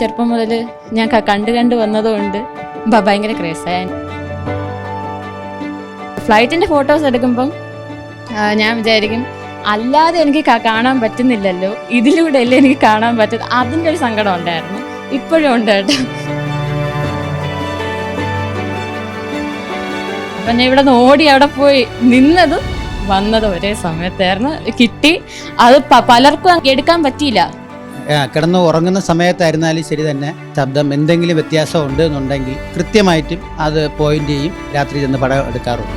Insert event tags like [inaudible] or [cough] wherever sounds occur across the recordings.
ചെറുപ്പം മുതൽ ഞാൻ കണ്ടു കണ്ട് കണ്ട് വന്നതുകൊണ്ട് ഭയങ്കര ക്രേസായ ഫ്ലൈറ്റിന്റെ ഫോട്ടോസ് എടുക്കുമ്പം ഞാൻ വിചാരിക്കും അല്ലാതെ എനിക്ക് കാണാൻ പറ്റുന്നില്ലല്ലോ. ഇതിലൂടെ അല്ലേ എനിക്ക് കാണാൻ പറ്റുന്നത് അതിന്റെ ഒരു സങ്കടം ഉണ്ടായിരുന്നു. ഇപ്പോഴും ഉണ്ട് കേട്ടോ. അപ്പം ഞാൻ ഇവിടെ നിന്ന് ഓടി അവിടെ പോയി നിന്നതും വന്നതും ഒരേ സമയത്തായിരുന്നു. കിട്ടി. അത് പലർക്കും എടുക്കാൻ പറ്റിയില്ല. കിടന്ന് ഉറങ്ങുന്ന സമയത്തായിരുന്നാലും ശരി തന്നെ ശബ്ദം എന്തെങ്കിലും വ്യത്യാസം ഉണ്ട് എന്നുണ്ടെങ്കിൽ കൃത്യമായിട്ടും അത് പോയിന്റ് ചെയ്യും. രാത്രി ചെന്ന് പടം എടുക്കാറുണ്ട്.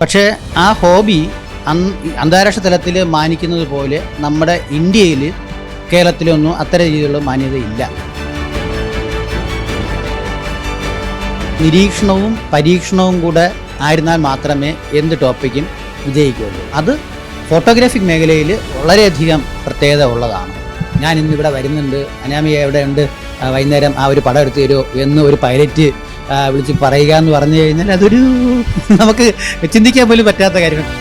പക്ഷേ ആ ഹോബി അന് അന്താരാഷ്ട്ര തലത്തിൽ മാനിക്കുന്നത് പോലെ നമ്മുടെ ഇന്ത്യയിൽ കേരളത്തിലൊന്നും അത്തരം രീതിയിലുള്ള മാന്യതയില്ല നിരീക്ഷണവും പരീക്ഷണവും കൂടെ ആയിരുന്നാൽ മാത്രമേ എന്ത് ടോപ്പിക്കും വിജയിക്കുകയുള്ളൂ. അത് ഫോട്ടോഗ്രാഫിക് മേഖലയിൽ വളരെയധികം പ്രത്യേകത ഉള്ളതാണ്. ഞാൻ ഇന്നിവിടെ വരുന്നുണ്ട്. അനാമിക എവിടെ ഉണ്ട്? വൈകുന്നേരം ആ ഒരു പടം എടുത്തു തരുമോ എന്ന് ഒരു പൈലറ്റ് വിളിച്ച് പറയുക എന്ന് പറഞ്ഞു കഴിഞ്ഞാൽ അതൊരു [laughs] നമുക്ക് ചിന്തിക്കാൻ പോലും പറ്റാത്ത കാര്യമാണ്.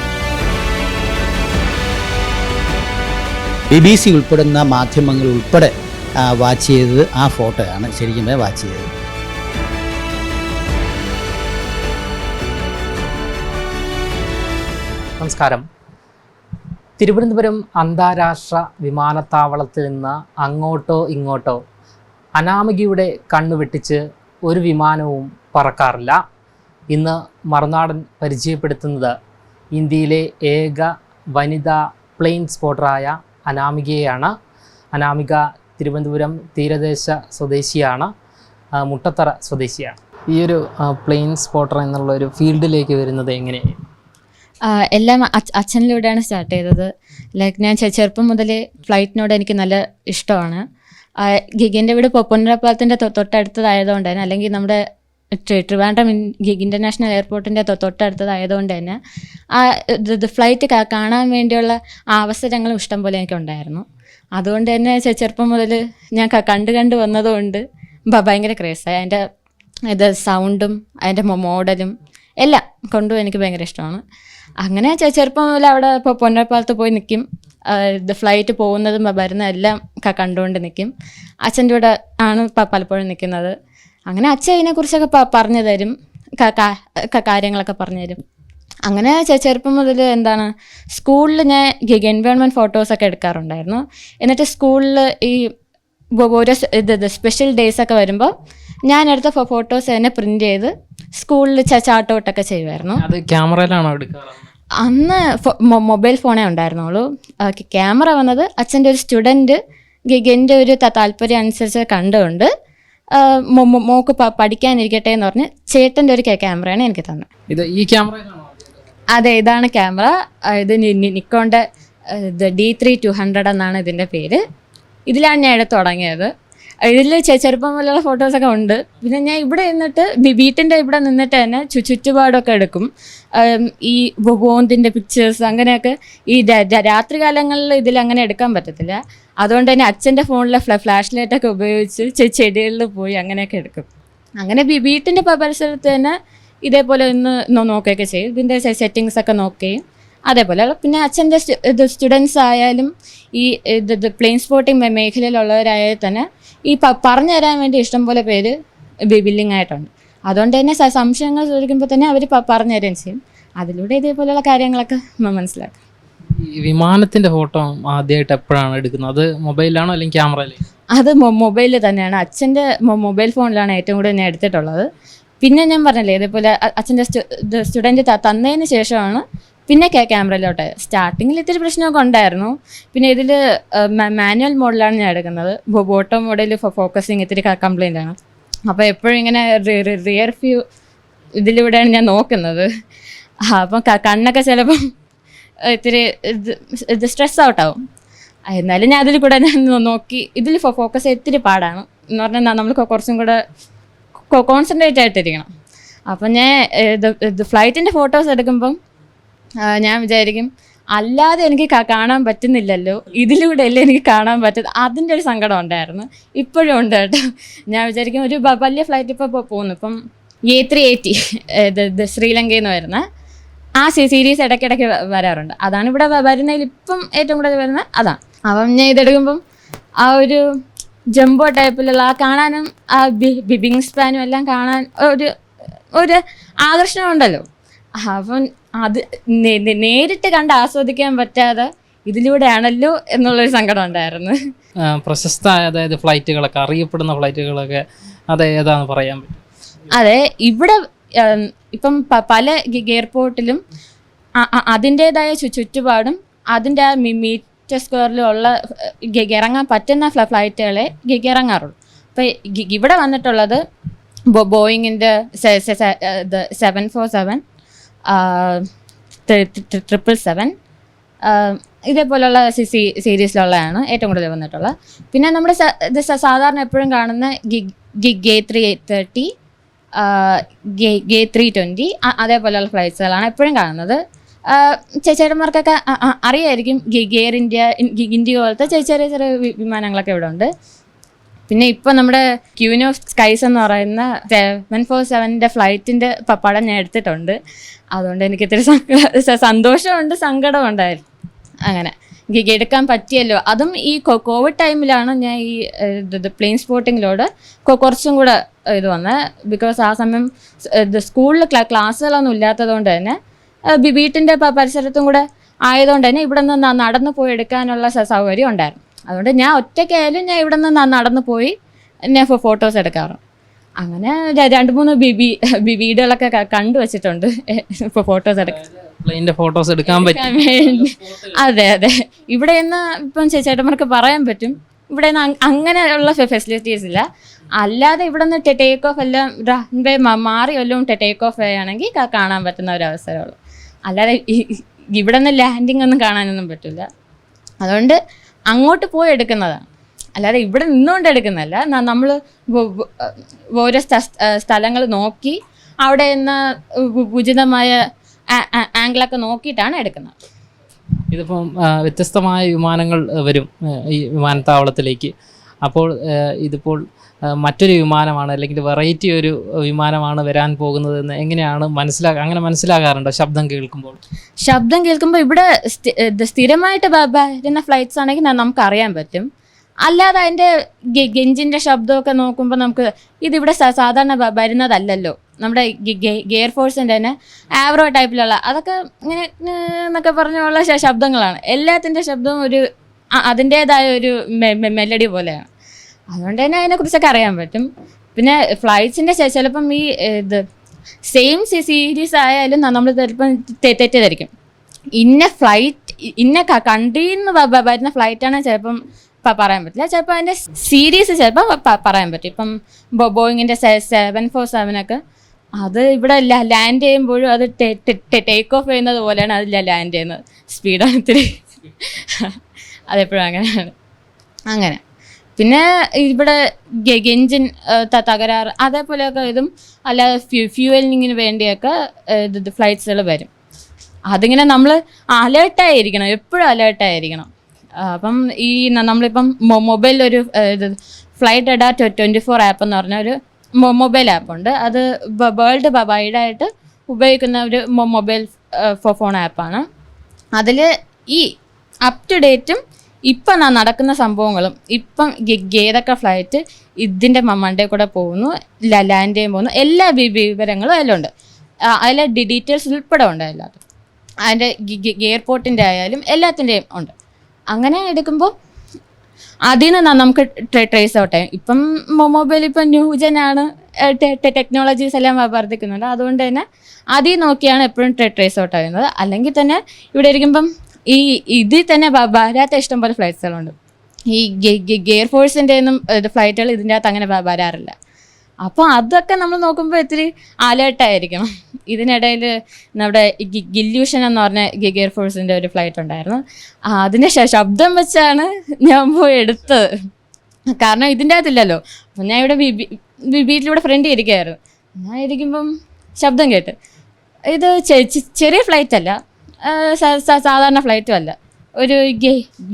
ബി ബി സി ഉൾപ്പെടുന്ന മാധ്യമങ്ങൾ ഉൾപ്പെടെ വാച്ച് ചെയ്തത് ആ ഫോട്ടോയാണ് ശരിക്കും വാച്ച് ചെയ്തത്. നമസ്കാരം. തിരുവനന്തപുരം അന്താരാഷ്ട്ര വിമാനത്താവളത്തിൽ നിന്ന് അങ്ങോട്ടോ ഇങ്ങോട്ടോ അനാമികയുടെ കണ്ണു വെട്ടിച്ച് ഒരു വിമാനവും പറക്കാറില്ല. ഇന്ന് മറുനാടൻ പരിചയപ്പെടുത്തുന്നത് ഇന്ത്യയിലെ ഏക വനിതാ പ്ലെയിൻ സ്പോട്ടറായ അനാമികയെയാണ്. അനാമിക തിരുവനന്തപുരം തീരദേശ സ്വദേശിയാണ് മുട്ടത്തറ സ്വദേശിയാണ്. ഈ ഒരു പ്ലെയിൻ സ്പോട്ടർ എന്നുള്ള ഒരു ഫീൽഡിലേക്ക് വരുന്നത് എങ്ങനെയാണ് എല്ലാം അച്ഛ- അച്ഛനിലൂടെയാണ് സ്റ്റാർട്ട് ചെയ്തത്. ലൈക്ക് ഞാൻ ചെറുപ്പം മുതലേ ഫ്ലൈറ്റിനോട് എനിക്ക് നല്ല ഇഷ്ടമാണ്. ഗിഗിന്റെ വീട് പൊ- പൊന്നരപ്പാലത്തിന്റെ തൊട്ടടുത്തതായതുകൊണ്ട് തന്നെ അല്ലെങ്കിൽ നമ്മുടെ ട്രി- ട്രിവാൻഡ്രം ഗിഗ് ഇന്റർനാഷണൽ എയർപോർട്ടിന്റെ തൊട്ടടുത്തതായതുകൊണ്ട് തന്നെ ആ ഫ്ലൈറ്റ് കാണാൻ വേണ്ടിയുള്ള അവസരങ്ങളും ഇഷ്ടം പോലെ എനിക്കുണ്ടായിരുന്നു. അതുകൊണ്ട് തന്നെ ചെറുപ്പം മുതൽ ഞാൻ കണ്ട് കണ്ട് വന്നതുകൊണ്ട് ഭയങ്കര ക്രേസായി അതിന്റെ ഇത് സൗണ്ടും അതിന്റെ മോഡലും എല്ലാം കൊണ്ടും എനിക്ക് ഭയങ്കര ഇഷ്ടമാണ്. അങ്ങനെ ചെറുപ്പം മുതൽ അവിടെ ഇപ്പോൾ പൊന്നപ്പാലത്ത് പോയി നിൽക്കും ഇത് ഫ്ലൈറ്റ് പോകുന്നതും വരുന്ന എല്ലാം കണ്ടുകൊണ്ട് നിൽക്കും അച്ഛന്റെ കൂടെ ആണ് പലപ്പോഴും നിൽക്കുന്നത് അങ്ങനെ അച്ഛൻ ഇതിനെക്കുറിച്ചൊക്കെ പറഞ്ഞു തരും. കാര്യങ്ങളൊക്കെ പറഞ്ഞു തരും. അങ്ങനെ ചെറുപ്പം മുതൽ എന്താണ് സ്കൂളിൽ ഞാൻ എൻവയോൺമെന്റ് ഫോട്ടോസൊക്കെ എടുക്കാറുണ്ടായിരുന്നു. എന്നിട്ട് സ്കൂളിൽ ഈ ഓരോ ഇത് സ്പെഷ്യൽ ഡേയ്സ് ഒക്കെ വരുമ്പോൾ ഞാൻ എടുത്ത ഫോട്ടോസ് തന്നെ പ്രിന്റ് ചെയ്ത് സ്കൂളിൽ ചാട്ടോട്ടൊക്കെ ചെയ്യുമായിരുന്നു അത് ക്യാമറയിലാണോ എടുക്കാറ്? അന്ന് മൊബൈൽ ഫോണേ ഉണ്ടായിരുന്നുള്ളൂ. ക്യാമറ വന്നത് അച്ഛന്റെ ഒരു സ്റ്റുഡന്റ് ഗിഗന്റെ ഒരു താല്പര്യം അനുസരിച്ച് കണ്ടുകൊണ്ട് മോക്ക് പഠിക്കാനിരിക്കട്ടെ എന്ന് പറഞ്ഞ് ചേട്ടന്റെ ഒരു ക്യാമറയാണ് എനിക്ക് തന്നത്. ഇത് ഈ ക്യാമറ അതെ ഇതാണ് ക്യാമറ. ഇത് നി- നി- നിക്കോന്റെ ആ, ഇത് ഡി ത്രീ ടു ഹൺഡ്രഡ് എന്നാണ് ഇതിന്റെ പേര്. ഇതിലാണ് ഞാൻ ഇവിടെ തുടങ്ങിയത്. ഇതിൽ ചെറുപ്പം പോലുള്ള ഫോട്ടോസൊക്കെ ഉണ്ട്. പിന്നെ ഞാൻ ഇവിടെ നിന്നിട്ട് വീട്ടിന്റെ ഇവിടെ നിന്നിട്ട് തന്നെ ചുറ്റുപാടൊക്കെ എടുക്കും. ഈ ഭഗവന്തിന്റെ പിക്ചേഴ്സ് അങ്ങനെയൊക്കെ ഈ രാത്രി കാലങ്ങളിൽ ഇതിൽ അങ്ങനെ എടുക്കാൻ പറ്റത്തില്ല. അതുകൊണ്ട് തന്നെ അച്ഛന്റെ ഫോണിലെ ഫ്ലാ ഫ്ലാഷ് ലൈറ്റൊക്കെ ഉപയോഗിച്ച് ചെടികളിൽ പോയി അങ്ങനെയൊക്കെ എടുക്കും. അങ്ങനെ വീട്ടിന്റെ പരിസരത്ത് തന്നെ ഇതേപോലെ ഒന്ന് നോക്കുകയൊക്കെ ചെയ്യും. ഇതിന്റെ സെറ്റിങ്സ് ഒക്കെ നോക്കുകയും അതേപോലെ. പിന്നെ അച്ഛന്റെ ഇത് സ്റ്റുഡൻസ് ആയാലും ഈ ഇത് ഇത് പ്ലെയിൻ സ്പോട്ടിംഗ് മേഖലയിലുള്ളവരായാൽ തന്നെ ഈ പറഞ്ഞു തരാൻ വേണ്ടി ഇഷ്ടംപോലെ പേര് ബില്ലിംഗ് ആയിട്ടുണ്ട്. അതുകൊണ്ട് തന്നെ സംശയങ്ങൾ ചോദിക്കുമ്പോൾ തന്നെ അവർ പറഞ്ഞു തരുകയും ചെയ്യും. അതിലൂടെ ഇതേപോലെയുള്ള കാര്യങ്ങളൊക്കെ മനസ്സിലാക്കാം. ഈ വിമാനത്തിന്റെ ഫോട്ടോ ആദ്യമായിട്ട് എപ്പോഴാണ് എടുക്കുന്നത്? അത് മൊബൈലിലാണോ അല്ലെങ്കിൽ ക്യാമറയിൽ അത് മൊബൈലിൽ തന്നെയാണ്. അച്ഛന്റെ മൊബൈൽ ഫോണിലാണ് ഏറ്റവും കൂടുതൽ ഞാൻ എടുത്തിട്ടുള്ളത്. പിന്നെ ഞാൻ പറഞ്ഞില്ലേ ഇതേപോലെ അച്ഛന്റെ സ്റ്റുഡന്റ് തന്നതിന് ശേഷമാണ് പിന്നെ ക്യാമറയിലോട്ടെ. സ്റ്റാർട്ടിങ്ങിൽ ഇത്തിരി പ്രശ്നമൊക്കെ ഉണ്ടായിരുന്നു. പിന്നെ ഇതിൽ മാനുവൽ മോഡിലാണ് ഞാൻ എടുക്കുന്നത്. ബോട്ടം മോഡൽ ഫോക്കസിങ് ഇത്തിരി കംപ്ലൈന്റ് ആണ്. അപ്പോൾ എപ്പോഴും ഇങ്ങനെ റിയർ വ്യൂ ഇതിലൂടെയാണ് ഞാൻ നോക്കുന്നത്. അപ്പം കണ്ണൊക്കെ ചിലപ്പം ഇത്തിരി ഇത് സ്ട്രെസ് ഔട്ടാവും എന്നാലും ഞാൻ അതിൽ കൂടെ ഞാൻ നോക്കി ഇതിൽ ഫോക്കസ് ഇത്തിരി പാടാണ്. എന്ന് പറഞ്ഞാൽ നമ്മൾ കുറച്ചും കൂടെ കോൺസെൻട്രേറ്റ് ആയിട്ടിരിക്കണം. അപ്പം ഞാൻ ഇത് ഫ്ലൈറ്റിന്റെ ഫോട്ടോസ് എടുക്കുമ്പം ഞാൻ വിചാരിക്കും അല്ലാതെ എനിക്ക് കാണാൻ പറ്റുന്നില്ലല്ലോ. ഇതിലൂടെ അല്ലേ എനിക്ക് കാണാൻ പറ്റുന്നത്. അതിന്റെ ഒരു സങ്കടം ഉണ്ടായിരുന്നു. ഇപ്പോഴും ഉണ്ട് കേട്ടോ. ഞാൻ വിചാരിക്കും ഒരു വലിയ ഫ്ലൈറ്റ് ഇപ്പോൾ പോകുന്നു ഇപ്പം എ ത്രീ എയ്റ്റി ശ്രീലങ്കയിൽ നിന്ന് വരുന്ന ആ സീരീസ് ഇടയ്ക്കിടയ്ക്ക് വരാറുണ്ട്. അതാണ് ഇവിടെ വരുന്നതിൽ ഇപ്പം ഏറ്റവും കൂടുതൽ വരുന്നത് അതാണ്. അപ്പം ഞാൻ ഇതെടുക്കുമ്പം ആ ഒരു ജംബോ ടൈപ്പിലുള്ള ആ കാണാനും ആ ബി ബിങ് സ്പാനും എല്ലാം കാണാൻ ഒരു ഒരു ആകർഷണമുണ്ടല്ലോ. അപ്പം അത് നേരിട്ട് കണ്ട് ആസ്വദിക്കാൻ പറ്റാതെ ഇതിലൂടെയാണല്ലോ എന്നുള്ളൊരു സങ്കടം ഉണ്ടായിരുന്നു. പ്രശസ്ത അതായത് ഫ്ലൈറ്റുകളൊക്കെ അറിയപ്പെടുന്ന ഫ്ലൈറ്റുകളൊക്കെ അത് ഏതാന്ന് പറയാൻ പറ്റും? അതെ ഇവിടെ ഇപ്പം പല എയർപോർട്ടിലും അതിന്റെതായ ചുറ്റുപാടും അതിന്റെ ആ മീറ്റർ സ്ക്വയറിലുള്ള ഉള്ള ഇറങ്ങാൻ പറ്റുന്ന ഫ്ല- ഫ്ലൈറ്റുകളെ ഇറങ്ങാറുള്ളൂ. അപ്പം ഇവിടെ വന്നിട്ടുള്ളത് ബോയിങ്ങിന്റെ seven four seven triple seven ഇതേപോലുള്ള സി സി സീരീസിലുള്ളതാണ് ഏറ്റവും കൂടുതൽ വന്നിട്ടുള്ളത്. പിന്നെ നമ്മുടെ സാധാരണ എപ്പോഴും കാണുന്ന ഗിഗ് ഗേ ത്രീ തേർട്ടി ഗേ ത്രീ ട്വന്റി അതേപോലെയുള്ള ഫ്ലൈറ്റ്സുകളാണ് എപ്പോഴും കാണുന്നത്. ആ, ചെ- ചേട്ടന്മാർക്കൊക്കെ അ- അ- അറിയായിരിക്കും ഗി- ഗെയർ ഇന്ത്യ ഗി- ഇന്ത്യ പോലത്തെ ചെറിയ ചെറിയ വിമാനങ്ങളൊക്കെ ഇവിടെ ഉണ്ട് പിന്നെ ഇപ്പൊ നമ്മുടെ ഓഫ് സ്കൈസ് എന്ന് പറയുന്ന സെവൻ ഫോർ സെവന്റെ ഫ്ലൈറ്റിന്റെ പടം ഞാൻ എടുത്തിട്ടുണ്ട്. അതുകൊണ്ട് എനിക്ക് ഇത്തിരി സന്തോഷമുണ്ട് സങ്കടവും ഉണ്ടായിരുന്നു. അങ്ങനെ. എനിക്ക് എടുക്കാൻ പറ്റിയല്ലോ. അതും ഈ കോവിഡ് ടൈമിലാണ് ഞാൻ ഈ പ്ലെയിൻ സ്പോട്ടിങ്ങിലോട് കുറച്ചും കൂടെ ഇത് വന്നത് ബിക്കോസ് ആ സമയം സ്കൂളിൽ ക്ലാസ്സുകളൊന്നും ഇല്ലാത്തതുകൊണ്ട് തന്നെ വീട്ടിന്റെ പരിസരത്തും കൂടെ ആയതുകൊണ്ട് തന്നെ ഇവിടെ നിന്ന് നടന്നു പോയി എടുക്കാനുള്ള സൗകര്യം ഉണ്ടായിരുന്നു. അതുകൊണ്ട് ഞാൻ ഒറ്റയ്ക്കായാലും ഞാൻ ഇവിടെ നിന്ന് നടന്നു പോയി ഞാൻ ഫോട്ടോസ് എടുക്കാറ്. അങ്ങനെ രണ്ട് മൂന്ന് ബിബി വീടുകളൊക്കെ കണ്ടു വെച്ചിട്ടുണ്ട്. [laughs] ഇപ്പോൾ ഫോട്ടോസ് എടുക്കാൻ പ്ലെയിന്റെ ഫോട്ടോസ് എടുക്കാൻ പറ്റും. [laughs] അതെ അതെ. ഇവിടെ നിന്ന് ഇപ്പം ചേച്ചേട്ടന്മാർക്ക് പറയാൻ പറ്റും. ഇവിടെ നിന്ന് അങ്ങനെയുള്ള ഫെസിലിറ്റീസ് ഇല്ല. അല്ലാതെ ഇവിടെ നിന്ന് ടേക്ക് ഓഫ് എല്ലാം റൺവേ മാറി വല്ലതും ടേക്ക് ഓഫ് ആയാണെങ്കിൽ കാണാൻ പറ്റുന്ന ഒരു അവസരമുള്ളൂ. അല്ലാതെ ഇവിടെ നിന്ന് ലാൻഡിങ് ഒന്നും കാണാനൊന്നും പറ്റില്ല. അതുകൊണ്ട് അങ്ങോട്ട് പോയി എടുക്കുന്നതാണ്. അല്ലാതെ ഇവിടെ നിന്നുകൊണ്ട് എടുക്കുന്നതല്ല. നമ്മൾ ഓരോ സ്ഥലങ്ങൾ നോക്കി അവിടെ നിന്ന് ഉചിതമായ ആംഗിളൊക്കെ നോക്കിയിട്ടാണ് എടുക്കുന്നത്. ഇതിപ്പം വ്യത്യസ്തമായ വിമാനങ്ങൾ വരും ഈ വിമാനത്താവളത്തിലേക്ക്. അപ്പോൾ ഇതിപ്പോൾ മറ്റൊരു വിമാനമാണ് അല്ലെങ്കിൽ വെറൈറ്റി ഒരു വിമാനമാണ് വരാൻ പോകുന്നത് എന്ന് എങ്ങനെയാണ് മനസ്സിലാക്കുക അങ്ങനെ മനസ്സിലാകാറുണ്ടോ ശബ്ദം കേൾക്കുമ്പോൾ? ശബ്ദം കേൾക്കുമ്പോൾ ഇവിടെ സ്ഥിരമായിട്ട് വരുന്ന ഫ്ലൈറ്റ്സ് ആണെങ്കിൽ നമുക്ക് അറിയാൻ പറ്റും. അല്ലാതെ അതിന്റെ ഗെഞ്ചിന്റെ ശബ്ദമൊക്കെ നോക്കുമ്പോൾ നമുക്ക് ഇതിവിടെ സാധാരണ വരുന്നതല്ലല്ലോ. നമ്മുടെ ഗിയർ ഫോഴ്സിന്റെ തന്നെ ആവറോ ടൈപ്പിലുള്ള അതൊക്കെ ഇങ്ങനെ എന്നൊക്കെ പറഞ്ഞുള്ള ശബ്ദങ്ങളാണ്. എല്ലാത്തിന്റെ ശബ്ദവും ഒരു അതിന്റേതായ ഒരു മെലഡി പോലെയാണ്. അതുകൊണ്ട് തന്നെ അതിനെക്കുറിച്ചൊക്കെ അറിയാൻ പറ്റും. പിന്നെ ഫ്ലൈറ്റ്സിന്റെ ചിലപ്പം ഈ ഇത് സെയിം സീരീസ് ആയാലും നമ്മൾ ചിലപ്പം തെറ്റിദ്ധരിക്കും. ഇന്ന ഫ്ലൈറ്റ് ഇന്ന കൺട്രിയിൽ നിന്ന് വരുന്ന ഫ്ലൈറ്റാണ് ചിലപ്പം പറയാൻ പറ്റില്ല. ചിലപ്പോൾ അതിന്റെ സീരീസ് ചിലപ്പോൾ പറയാൻ പറ്റും. ഇപ്പം ബോയിങ്ങിന്റെ സെവൻ ഫോർ സെവനൊക്കെ അത് ഇവിടെ ലാൻഡ് ചെയ്യുമ്പോഴും അത് ടേക്ക് ഓഫ് ചെയ്യുന്നത് പോലെയാണ് അത് ലാൻഡ് ചെയ്യുന്നത്. സ്പീഡാണ് ഇത്തിരി. [laughs] അതെപ്പോഴും അങ്ങനെയാണ്. അങ്ങനെ. പിന്നെ ഇവിടെ എഞ്ചിൻ തകരാറ് അതേപോലെയൊക്കെ ഇതും അല്ലാതെ ഫ്യൂ ഫ്യൂവലിങ്ങിന് വേണ്ടിയൊക്കെ ഇത് ഫ്ലൈറ്റ്സുകൾ വരും. അതിങ്ങനെ നമ്മൾ അലേർട്ടായിരിക്കണം എപ്പോഴും അലേർട്ടായിരിക്കണം. അപ്പം ഈ നമ്മളിപ്പം മൊബൈലിൽ ഒരു ഇത് ഫ്ലൈറ്റ് എഡാ ട്വന്റി ഫോർ ആപ്പ് എന്ന് പറഞ്ഞ ഒരു മൊബൈൽ ആപ്പുണ്ട് അത് വേൾഡ് വൈഡായിട്ട് ഉപയോഗിക്കുന്ന ഒരു മൊബൈൽ ഫോൺ ആപ്പാണ്. അതിൽ ഈ അപ് ടു ഡേറ്റും ഇപ്പം നാ നടക്കുന്ന സംഭവങ്ങളും ഇപ്പം ഗേതൊക്കെ ഫ്ലൈറ്റ് ഇതിന്റെ മണ്ടേ കൂടെ പോകുന്നു ലലാന്റെയും പോകുന്നു എല്ലാ വിവരങ്ങളും അതിലും ഉണ്ട് അതിലെ ഡീറ്റെയിൽസ് ഉൾപ്പെടെ ഉണ്ട് എല്ലാവരും അതിന്റെ എയർപോർട്ടിന്റെ ആയാലും എല്ലാത്തിന്റെയും ഉണ്ട്. അങ്ങനെ എടുക്കുമ്പോൾ അതിൽ നിന്ന് നമുക്ക് ട്രേസ് ഔട്ട് ആയി ഇപ്പം മൊബൈൽ ഇപ്പം ന്യൂജനാണ് ടെക്നോളജീസ് എല്ലാം വർദ്ധിക്കുന്നുണ്ട് അതുകൊണ്ട് തന്നെ അതിൽ നോക്കിയാണ് എപ്പോഴും ട്രേസ് ഔട്ട് ചെയ്യുന്നത് അല്ലെങ്കിൽ തന്നെ ഇവിടെ ഇരിക്കുമ്പം ഈ ഇതിൽ തന്നെ വരാത്ത ഇഷ്ടം പോലെ ഫ്ലൈറ്റ്സുകളുണ്ട് ഈ ഗെയർ ഫോഴ്സിന്റെ ഒന്നും ഫ്ലൈറ്റുകൾ ഇതിന്റെ അകത്ത് അങ്ങനെ വരാറില്ല. അപ്പോൾ അതൊക്കെ നമ്മൾ നോക്കുമ്പോൾ ഇത്തിരി അലേർട്ടായിരിക്കണം ഇതിനിടയിൽ നമ്മുടെ ഗില്യൂഷൻ എന്ന് പറഞ്ഞ ഗിയർ ഫോഴ്സിന്റെ ഒരു ഫ്ലൈറ്റ് ഉണ്ടായിരുന്നു. അതിന്റെ ശബ്ദം വെച്ചാണ് ഞാൻ പോയി എടുത്തത്. കാരണം ഇതിന്റെ അകത്തില്ലല്ലോ. ഞാൻ ഇവിടെ വീട്ടിലൂടെ ഫ്രണ്ട് ഇരിക്കുകയായിരുന്നു. ഞാൻ ഇരിക്കുമ്പം ശബ്ദം കേട്ട്. ഇത് ചെറിയ ഫ്ലൈറ്റ് അല്ല. സാധാരണ ഫ്ലൈറ്റും അല്ല. ഒരു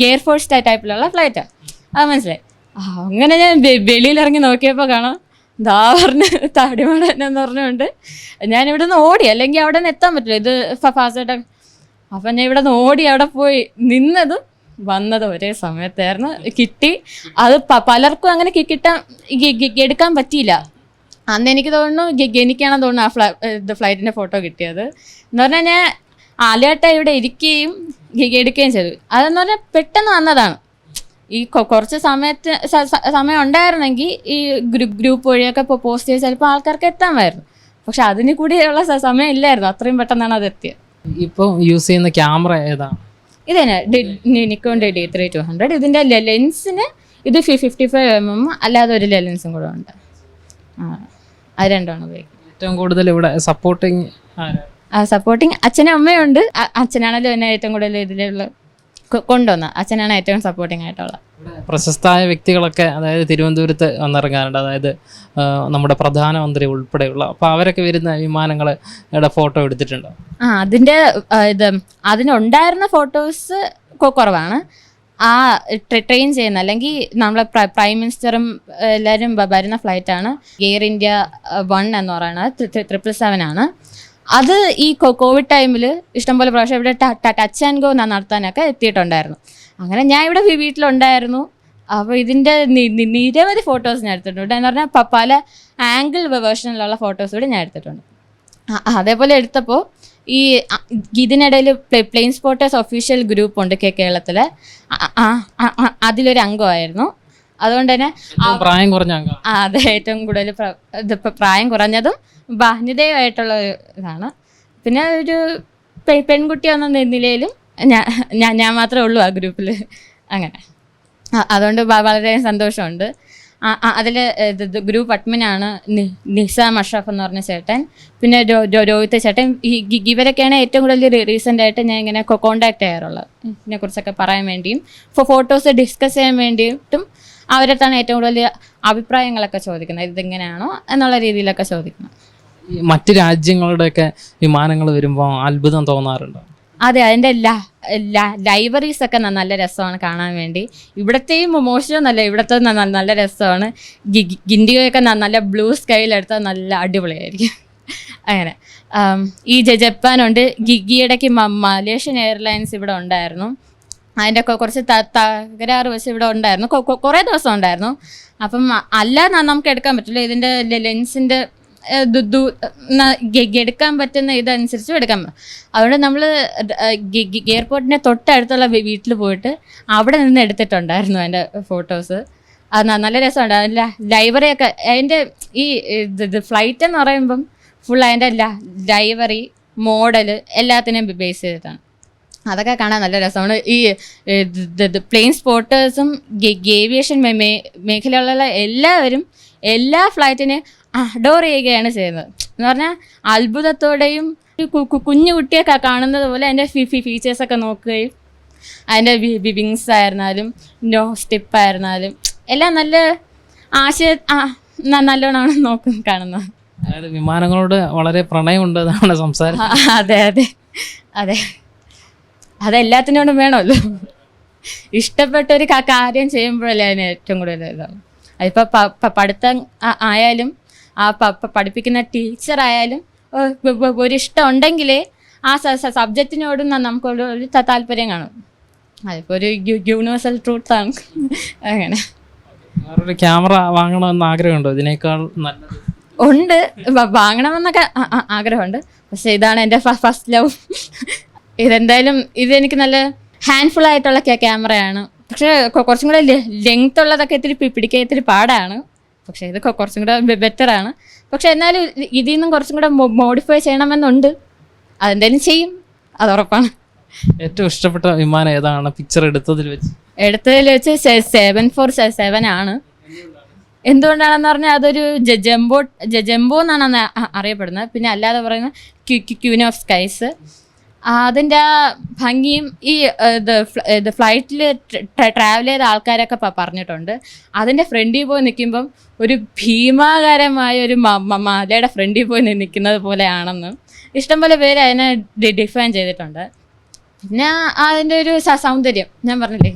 ഗിയർ ഫോഴ്സ് ടൈപ്പിലുള്ള ഫ്ലൈറ്റാണ് അത് മനസ്സിലായി. അങ്ങനെ ഞാൻ വെളിയിൽ ഇറങ്ങി നോക്കിയപ്പോൾ കാണാം. ദാ പറഞ്ഞ് തടിമടനെന്ന് പറഞ്ഞുകൊണ്ട് ഞാൻ ഇവിടെ നിന്ന് ഓടി. അല്ലെങ്കിൽ അവിടെ നിന്ന് എത്താൻ പറ്റില്ല. ഇത് ഫാസ്റ്റ് അപ്പം ഞാൻ ഇവിടെ നിന്ന് ഓടി അവിടെ പോയി നിന്നതും വന്നത് ഒരേ സമയത്തായിരുന്നു. കിട്ടി. അത് പലർക്കും അങ്ങനെ കിട്ടാൻ എടുക്കാൻ പറ്റിയില്ല. അന്ന് എനിക്ക് തോന്നുന്നു എനിക്കാണെന്ന് തോന്നുന്നു ആ ഫ്ലൈ ഫ്ലൈറ്റിന്റെ ഫോട്ടോ കിട്ടിയത്. എന്ന് പറഞ്ഞാൽ ഞാൻ ആദ്യമായിട്ട് ഇവിടെ ഇരിക്കുകയും എടുക്കുകയും ചെയ്തു അതെന്ന് പറഞ്ഞാൽ പെട്ടെന്ന് വന്നതാണ്. ഈ കുറച്ച് സമയത്ത് സമയം ഉണ്ടായിരുന്നെങ്കിൽ ഈ ഗ്രൂപ്പ് ഗ്രൂപ്പ് വഴിയൊക്കെ ഇപ്പോൾ പോസ്റ്റ് ചെയ്ത് ചിലപ്പോൾ ആൾക്കാർക്ക് എത്താമായിരുന്നു. പക്ഷെ അതിന് കൂടിയുള്ള സമയം ഇല്ലായിരുന്നു. അത്രയും പെട്ടെന്നാണ് അത് എത്തിയത്. ഇപ്പോൾ യൂസ് ചെയ്യുന്ന ക്യാമറ ഏതാണ്? ഇത് തന്നെ. Nikon D three two hundred. ഇതിന്റെ ലെൻസിന് ഇത് ഫിഫ്റ്റി ഫൈവ് എം എം അല്ലാതെ ഒരു ലെൻസും കൂടെ ഉണ്ട്. ആ അത് രണ്ടാണ് ഉപയോഗിക്കുന്നത്. ഏറ്റവും കൂടുതൽ ഇവിടെ സപ്പോർട്ടിങ് ആരാണ് സപ്പോർട്ടിങ് അച്ഛനും അമ്മയുണ്ട്. അച്ഛനാണല്ലോ എന്നെ ഏറ്റവും കൂടുതൽ ഇതിലുള്ള കൊണ്ടുവന്ന. അച്ഛനാണ് ഏറ്റവും സപ്പോർട്ടിങ് ആയിട്ടുള്ളത് പ്രശസ്തമായ വ്യക്തികളൊക്കെ അതായത് തിരുവനന്തപുരത്ത് വന്നിറങ്ങാറുണ്ട്. അതായത് നമ്മുടെ പ്രധാനമന്ത്രി ഉൾപ്പെടെയുള്ള. അപ്പോൾ അവരൊക്കെ വരുന്ന വിമാനങ്ങളുടെ ഫോട്ടോ എടുത്തിട്ടുണ്ടോ? ആ അതിന്റെ ഇത് അതിനുണ്ടായിരുന്ന ഫോട്ടോസ് കുറവാണ്. ആ ട്രെയിൻ ചെയ്യുന്ന അല്ലെങ്കിൽ നമ്മളെ പ്രൈം മിനിസ്റ്ററും എല്ലാവരും വരുന്ന ഫ്ലൈറ്റാണ് എയർ ഇന്ത്യ വൺ എന്ന് പറയുന്നത്. ട്രിപ്പിൾ സെവൻ ആണ്. അത് ഈ കോവിഡ് ടൈമിൽ ഇഷ്ടംപോലെ പ്രാവശ്യം ഇവിടെ ടച്ച് ആൻഡ് ഗോ നടത്താനൊക്കെ എത്തിയിട്ടുണ്ടായിരുന്നു. അങ്ങനെ ഞാൻ ഇവിടെ വീട്ടിലുണ്ടായിരുന്നു. അപ്പോൾ ഇതിന്റെ നിരവധി ഫോട്ടോസ് ഞാൻ എടുത്തിട്ടുണ്ട്. എന്ന് പറഞ്ഞാൽ പല ആംഗിൾ വേർഷനിലുള്ള ഫോട്ടോസ് കൂടി ഞാൻ എടുത്തിട്ടുണ്ട്. അതേപോലെ എടുത്തപ്പോൾ ഈ ഇതിനിടയിൽ പ്ലെയിൻ സ്പോട്ടേഴ്സ് ഒഫീഷ്യൽ ഗ്രൂപ്പ് ഉണ്ട് കേരളത്തിൽ അതിലൊരു അംഗമായിരുന്നു. അതുകൊണ്ട് തന്നെ പ്രായം കുറഞ്ഞ അതെ ഏറ്റവും കൂടുതൽ ഇതിപ്പോൾ പ്രായം കുറഞ്ഞതും ബാഹ്യതയുമായിട്ടുള്ള ഒരു ഇതാണ്. പിന്നെ ഒരു പെൺകുട്ടി എന്ന നിലയിലും ഞാൻ ഞാൻ മാത്രമേ ഉള്ളൂ ആ ഗ്രൂപ്പിൽ. അങ്ങനെ. അതുകൊണ്ട് വളരെ സന്തോഷമുണ്ട്. അതിൽ ഗ്രൂപ്പ് അഡ്മിനാണ് നിസാം അഷ്റഫ് എന്ന് പറഞ്ഞ ചേട്ടൻ. പിന്നെ രോഹിത് ചേട്ടൻ. ഈ ഇവരൊക്കെയാണ് ഏറ്റവും കൂടുതൽ റീസെന്റ് ആയിട്ട് ഞാൻ ഇങ്ങനെ കോണ്ടാക്ട് ചെയ്യാറുള്ളത്. ഇതിനെക്കുറിച്ചൊക്കെ പറയാൻ വേണ്ടിയും ഇപ്പോൾ ഫോട്ടോസ് ഡിസ്കസ് ചെയ്യാൻ വേണ്ടിയിട്ടും അവരടുത്താണ് ഏറ്റവും കൂടുതൽ അഭിപ്രായങ്ങളൊക്കെ ചോദിക്കുന്നത്. ഇതെങ്ങനെയാണോ എന്നുള്ള രീതിയിലൊക്കെ ചോദിക്കുന്നത്. മറ്റു രാജ്യങ്ങളുടെയൊക്കെ വിമാനങ്ങൾ വരുമ്പോൾ അത്ഭുതം തോന്നാറുണ്ടോ? അതെ അതിന്റെ ലൈബ്രറീസ് ഒക്കെ നല്ല രസമാണ് കാണാൻ വേണ്ടി. ഇവിടത്തെയും മോശവും നല്ല ന- നല്ല രസമാണ്. ഗിൻഡിയൊക്കെ നല്ല ബ്ലൂ സ്കൈയിലെടുത്താൽ നല്ല അടിപൊളിയായിരിക്കും. അങ്ങനെ. ഈ ജപ്പാനുണ്ട്. ഗിഗിയുടെ മലേഷ്യൻ എയർലൈൻസ് ഇവിടെ ഉണ്ടായിരുന്നു. അതിന്റെ ഒക്കെ കുറച്ച് തകരാറ് വെച്ച് ഇവിടെ ഉണ്ടായിരുന്നു. കുറേ ദിവസം ഉണ്ടായിരുന്നു. അപ്പം അല്ലാതെ നമുക്ക് എടുക്കാൻ പറ്റില്ല. ഇതിന്റെ ലെൻസിന്റെ എടുക്കാൻ പറ്റുന്ന ഇതനുസരിച്ച് എടുക്കാൻ അതുകൊണ്ട് നമ്മൾ എയർപോർട്ടിന്റെ തൊട്ടടുത്തുള്ള വീട്ടിൽ പോയിട്ട് അവിടെ നിന്ന് എടുത്തിട്ടുണ്ടായിരുന്നു അതിന്റെ ഫോട്ടോസ്. അത് നല്ല രസമുണ്ട്. അതിന്റെ ലൈബ്രറി ഒക്കെ അതിന്റെ ഈ ഇത് ഫ്ലൈറ്റ് എന്ന് പറയുമ്പം ഫുൾ അതിന്റെ ലൈബ്രറി മോഡൽ എല്ലാത്തിനെയും ബേസ് ചെയ്തിട്ടാണ്. അതൊക്കെ കാണാൻ നല്ല രസമാണ്. ഈ പ്ലെയിൻ സ്പോട്ടേഴ്സും ഏവിയേഷൻ മേഖലയിലുള്ള എല്ലാവരും എല്ലാ ഫ്ലൈറ്റിനെ അഡോർ ചെയ്യുകയാണ് ചെയ്യുന്നത്. എന്ന് പറഞ്ഞാൽ അത്ഭുതത്തോടെയും കുഞ്ഞു കുട്ടിയൊക്കെ കാണുന്നത് പോലെ അതിന്റെ ഫീച്ചേഴ്സൊക്കെ നോക്കുകയും അതിന്റെ വിങ്സ് ആയിരുന്നാലും നോ സ്റ്റിപ്പ് ആയിരുന്നാലും എല്ലാം നല്ല ആശയ നല്ലോണമാണ് നോക്കും കാണുന്നത്. അതായത് വിമാനങ്ങളോട് വളരെ പ്രണയമുണ്ട് എന്നാണ് സംസാരം. അതെ അതെ. അതെ. അതെല്ലാത്തിനോടും വേണമല്ലോ. ഇഷ്ടപ്പെട്ട ഒരു കാര്യം ചെയ്യുമ്പോഴല്ലേ അതിന് ഏറ്റവും കൂടുതൽ ഇതാണ് അതിപ്പോൾ പഠിത്തം ആയാലും ആ പഠിപ്പിക്കുന്ന ഒ- ഒരു ഇഷ്ടം ഉണ്ടെങ്കിലേ ആ സബ്ജക്റ്റിനോടും നമുക്ക് നമുക്കൊരു ഒരു താല്പര്യം കാണും. അതിപ്പോൾ ഒരു യൂണിവേഴ്സൽ ട്രൂത്ത് ആണ്. അങ്ങനെ. വേറൊരു ക്യാമറ വാങ്ങണമെന്ന് ആഗ്രഹമുണ്ടോ? ഇതിനേക്കാൾ നല്ലത്. ഉണ്ട്. വാങ്ങണമെന്നൊക്കെ ആഗ്രഹമുണ്ട്. പക്ഷെ ഇതാണ് എന്റെ ഫസ്റ്റ് ലവ് ഇതെന്തായാലും ഇതെനിക്ക് നല്ല ഹാൻഡ്ഫുൾ ആയിട്ടുള്ള ക്യാമറയാണ് പക്ഷേ കുറച്ചും കൂടെ ലെങ്ത് ഉള്ളതൊക്കെ ഇത്തിരി പിടിക്കാൻ ഇത്തിരി പാടാണ്. പക്ഷേ ഇത് കുറച്ചും കൂടെ ബെറ്റർ ആണ് പക്ഷെ എന്നാലും ഇതിൽ നിന്നും കുറച്ചും കൂടെ മോഡിഫൈ ചെയ്യണമെന്നുണ്ട്. അതെന്തായാലും ചെയ്യും. അത് ഉറപ്പാണ്. ഏറ്റവും ഇഷ്ടപ്പെട്ട വിമാനം ഏതാണ്? പിക്ചർ എടുത്തതിൽ വെച്ച്. എടുത്തതിൽ വെച്ച് സെവൻ ഫോർ സെവൻ ആണ്. എന്തുകൊണ്ടാണെന്ന് പറഞ്ഞാൽ അതൊരു ജംബോ ജംബോ എന്നാണ് അറിയപ്പെടുന്നത്. പിന്നെ അല്ലാതെ പറയുന്നത് ക്യൂൻ ഓഫ് സ്കൈസ് അതിന്റെ ആ ഭംഗിയും ഈ ഇത് ഫ്ലൈറ്റിൽ ട്രാവൽ ചെയ്ത ആൾക്കാരൊക്കെ പറഞ്ഞിട്ടുണ്ട്. അതിന്റെ ഫ്രണ്ടിൽ പോയി നിൽക്കുമ്പം ഒരു ഭീമാകാരമായ ഒരു മലയുടെ ഫ്രണ്ടിൽ പോയി നിൽക്കുന്നത് പോലെയാണെന്ന്. ഇഷ്ടംപോലെ പേര് അതിനെ ഡിഫൈൻ ചെയ്തിട്ടുണ്ട്. പിന്നെ അതിന്റെ ഒരു സൗന്ദര്യം ഞാൻ പറഞ്ഞില്ലേ?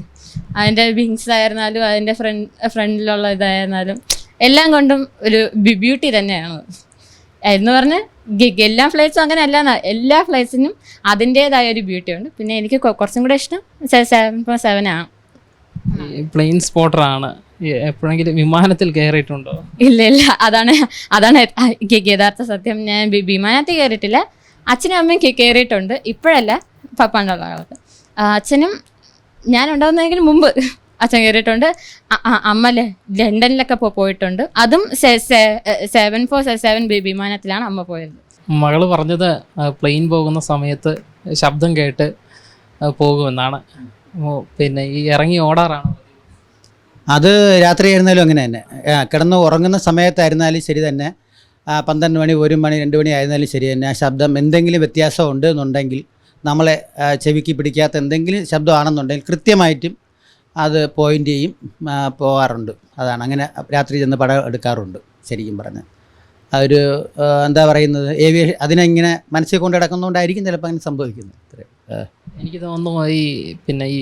അതിന്റെ വിങ്സ് ആയിരുന്നാലും അതിന്റെ ഫ്രണ്ട് ഫ്രണ്ടിലുള്ള ഇതായിരുന്നാലും എല്ലാം കൊണ്ടും ഒരു ബ്യൂട്ടി തന്നെയാണ്. എന്ന് പറഞ്ഞ് ഗിഗ് എല്ലാ ഫ്ലൈറ്റ്സും അങ്ങനെ അല്ല എല്ലാ ഫ്ലൈറ്റ്സിനും അതിന്റെതായ ഒരു ബ്യൂട്ടി ഉണ്ട്. പിന്നെ എനിക്ക് കുറച്ചും കൂടെ ഇഷ്ടം സെവൻ പോയിന്റ് സെവൻ ആണ്. പ്ലെയിൻ സ്പോട്ടർ ആണ്. എപ്പോഴെങ്കിലും വിമാനത്തിൽ കയറിയിട്ടുണ്ടോ? ഇല്ല ഇല്ല. അതാണ് അതാണ് യഥാർത്ഥ സത്യം. ഞാൻ വിമാനത്തിൽ കയറിയിട്ടില്ല. അച്ഛനും അമ്മയും കയറിയിട്ടുണ്ട്. ഇപ്പോഴല്ല പപ്പാണ്ടുള്ള കാലത്ത്. അച്ഛനും ഞാൻ ഉണ്ടാവുന്നതിന് മുമ്പ് അച്ഛൻ കയറിയിട്ടുണ്ട് അമ്മ ലണ്ടനിലൊക്കെ പോയിട്ടുണ്ട്. അതും സെവൻ ഫോർ സെവൻ വിമാനത്തിലാണ് അമ്മ പോയത്. മകൾ പറഞ്ഞത് പ്ലെയിൻ പോകുന്ന സമയത്ത് ശബ്ദം കേട്ട് പോകുമെന്നാണ്. പിന്നെ ഈ ഇറങ്ങി ഓടാറാണ്? അത് രാത്രി ആയിരുന്നാലും അങ്ങനെ തന്നെ. കിടന്ന് ഉറങ്ങുന്ന സമയത്തായിരുന്നാലും ശരി തന്നെ. പന്ത്രണ്ട് മണി ഒരു മണി രണ്ട് മണി ആയിരുന്നാലും ശരി തന്നെ. ആ ശബ്ദം എന്തെങ്കിലും വ്യത്യാസം ഉണ്ട് എന്നുണ്ടെങ്കിൽ നമ്മളെ ചെവിക്ക് പിടിക്കാത്ത എന്തെങ്കിലും ശബ്ദമാണെന്നുണ്ടെങ്കിൽ കൃത്യമായിട്ടും അത് പോയിന്റ് ചെയ്യും പോകാറുണ്ട്. അതാണ്. അങ്ങനെ രാത്രി ചെന്ന് പടം എടുക്കാറുണ്ട് ശരിക്കും പറഞ്ഞ് അതൊരു എന്താ പറയുന്നത്? ഏവിയേഷൻ അതിനെങ്ങനെ മനസ്സിൽ കൊണ്ട് കിടക്കുന്നതുകൊണ്ടായിരിക്കും ചിലപ്പോൾ അങ്ങനെ സംഭവിക്കുന്നത്. ഇത്രയും. എനിക്ക് തോന്നുന്നു ഈ പിന്നെ ഈ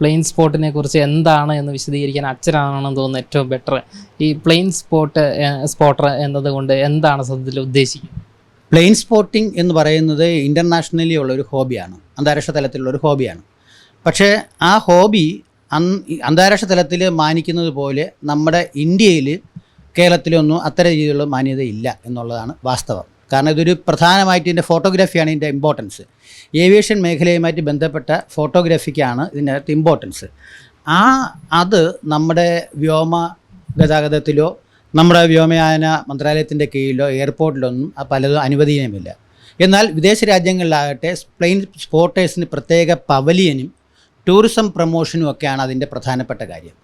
പ്ലെയിൻ സ്പോട്ടിനെ കുറിച്ച് എന്താണ് എന്ന് വിശദീകരിക്കാൻ അച്ഛനാണെന്ന് തോന്നുന്നു ഏറ്റവും ബെറ്റർ ഈ പ്ലെയിൻ സ്പോട്ട് സ്പോട്ടർ എന്നതുകൊണ്ട് എന്താണ് സത്യത്തിൽ ഉദ്ദേശിക്കുന്നത്? പ്ലെയിൻ സ്പോട്ടിംഗ് എന്ന് പറയുന്നത് ഇന്റർനാഷണലി ഉള്ള ഒരു ഹോബിയാണ് അന്താരാഷ്ട്ര തലത്തിലുള്ള ഒരു ഹോബിയാണ് പക്ഷേ ആ ഹോബി അന്താരാഷ്ട്ര തലത്തിൽ മാനിക്കുന്നത് പോലെ നമ്മുടെ ഇന്ത്യയിൽ കേരളത്തിലൊന്നും അത്തരം രീതിയിലുള്ള മാന്യത ഇല്ല എന്നുള്ളതാണ് വാസ്തവം. കാരണം ഇതൊരു പ്രധാനമായിട്ട് ഇതിന്റെ ഫോട്ടോഗ്രാഫിയാണ് ഇതിന്റെ ഇമ്പോർട്ടൻസ് ഏവിയേഷൻ മേഖലയുമായിട്ട് ബന്ധപ്പെട്ട ഫോട്ടോഗ്രാഫിക്കാണ് ഇതിനകത്ത് ഇമ്പോർട്ടൻസ് ആ അത് നമ്മുടെ വ്യോമ ഗതാഗതത്തിലോ നമ്മുടെ വ്യോമയാന മന്ത്രാലയത്തിന്റെ കീഴിലോ എയർപോർട്ടിലൊന്നും പലതും അനുവദനീയമില്ല. എന്നാൽ വിദേശ രാജ്യങ്ങളിലാകട്ടെ പ്ലെയിൻ സ്പോർട്ടേഴ്സിന് പ്രത്യേക പവലിയനും ടൂറിസം പ്രൊമോഷനും ഒക്കെയാണ് അതിന്റെ പ്രധാനപ്പെട്ട കാര്യം.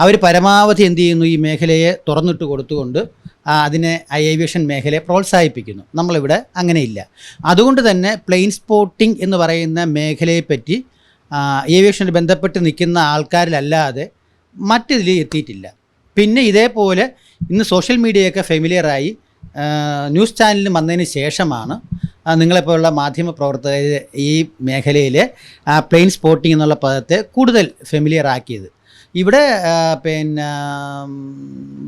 അവർ പരമാവധി എന്ത് ചെയ്യുന്നു? ഈ മേഖലയെ തുറന്നിട്ട് കൊടുത്തുകൊണ്ട് അതിനെ ഏവിയേഷൻ മേഖലയെ പ്രോത്സാഹിപ്പിക്കുന്നു. നമ്മളിവിടെ അങ്ങനെയില്ല. അതുകൊണ്ട് തന്നെ പ്ലെയിൻ സ്പോട്ടിംഗ് എന്ന് പറയുന്ന മേഖലയെപ്പറ്റി ഏവിയേഷനിൽ ബന്ധപ്പെട്ട് നിൽക്കുന്ന ആൾക്കാരിലല്ലാതെ മറ്റിതിൽ എത്തിയിട്ടില്ല. പിന്നെ ഇതേപോലെ ഇന്ന് സോഷ്യൽ മീഡിയയൊക്കെ ഫെമിലിയറായി ന്യൂസ് ചാനലിന് വന്നതിന് ശേഷമാണ് നിങ്ങളെപ്പോലുള്ള മാധ്യമ പ്രവർത്തകർ ഈ മേഖലയിൽ പ്ലെയിൻ സ്പോട്ടിംഗ് എന്നുള്ള പദത്തെ കൂടുതൽ ഫെമിലിയർ ആക്കിയത്. ഇവിടെ പിന്നെ